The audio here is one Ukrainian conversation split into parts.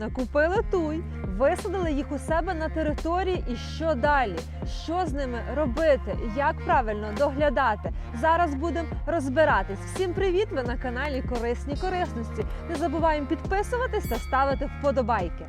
накупили туй, висадили їх у себе на території. І що далі? Що з ними робити? Як правильно доглядати? Зараз будемо розбиратись. Всім привіт! Ви на каналі Корисні корисності. Не забуваємо підписуватись та ставити вподобайки.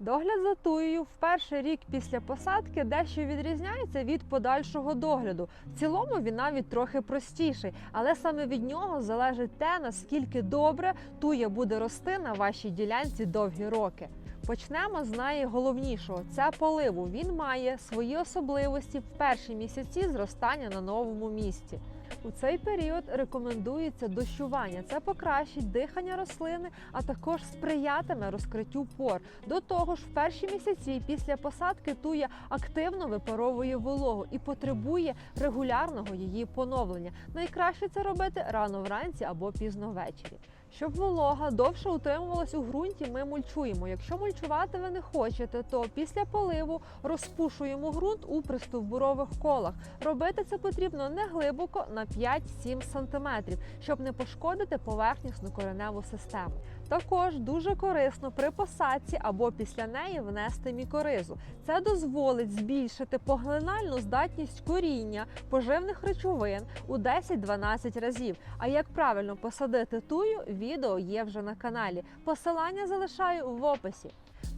Догляд за туєю в перший рік після посадки дещо відрізняється від подальшого догляду. В цілому він навіть трохи простіший, але саме від нього залежить те, наскільки добре туя буде рости на вашій ділянці довгі роки. Почнемо з найголовнішого це поливу. Він має свої особливості в перші місяці зростання на новому місці. У цей період рекомендується дощування. Це покращить дихання рослини, а також сприятиме розкриттю пор. До того ж, в перші місяці після посадки туя активно випаровує вологу і потребує регулярного її поновлення. Найкраще це робити рано вранці або пізно ввечері. Щоб волога довше утримувалась у ґрунті, ми мульчуємо. Якщо мульчувати ви не хочете, то після поливу розпушуємо ґрунт у пристовбурових колах. Робити це потрібно не глибоко на 5-7 см, щоб не пошкодити поверхнісну кореневу систему. Також дуже корисно при посадці або після неї внести мікоризу. Це дозволить збільшити поглинальну здатність коріння поживних речовин у 10-12 разів. А як правильно посадити тую, відео є вже на каналі. Посилання залишаю в описі.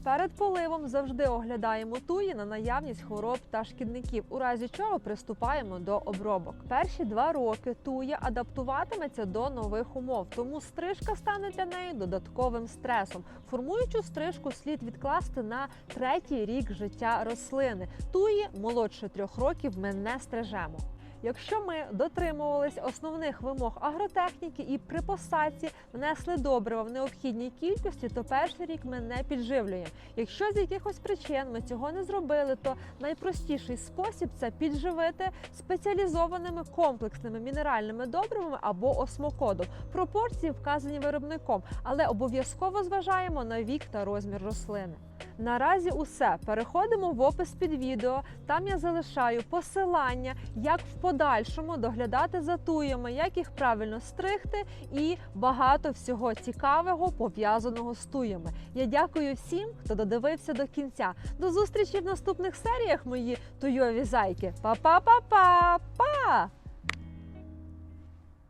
Перед поливом завжди оглядаємо туї на наявність хвороб та шкідників, у разі чого приступаємо до обробок. Перші два роки туя адаптуватиметься до нових умов, тому стрижка стане для неї додатковим стресом. Формуючу стрижку слід відкласти на третій рік життя рослини. Туї молодше трьох років ми не стрижемо. Якщо ми дотримувались основних вимог агротехніки і при посадці внесли добрива в необхідній кількості, то перший рік ми не підживлюємо. Якщо з якихось причин ми цього не зробили, то найпростіший спосіб це підживити спеціалізованими комплексними мінеральними добривами або осмокодом. Пропорції вказані виробником, але обов'язково зважаємо на вік та розмір рослини. Наразі усе. Переходимо в опис під відео. Там я залишаю посилання, як в подальшому доглядати за туями, як їх правильно стригти і багато всього цікавого пов'язаного з туями. Я дякую всім, хто додивився до кінця. До зустрічі в наступних серіях, мої туйові зайки. Па-па-па-па! Па!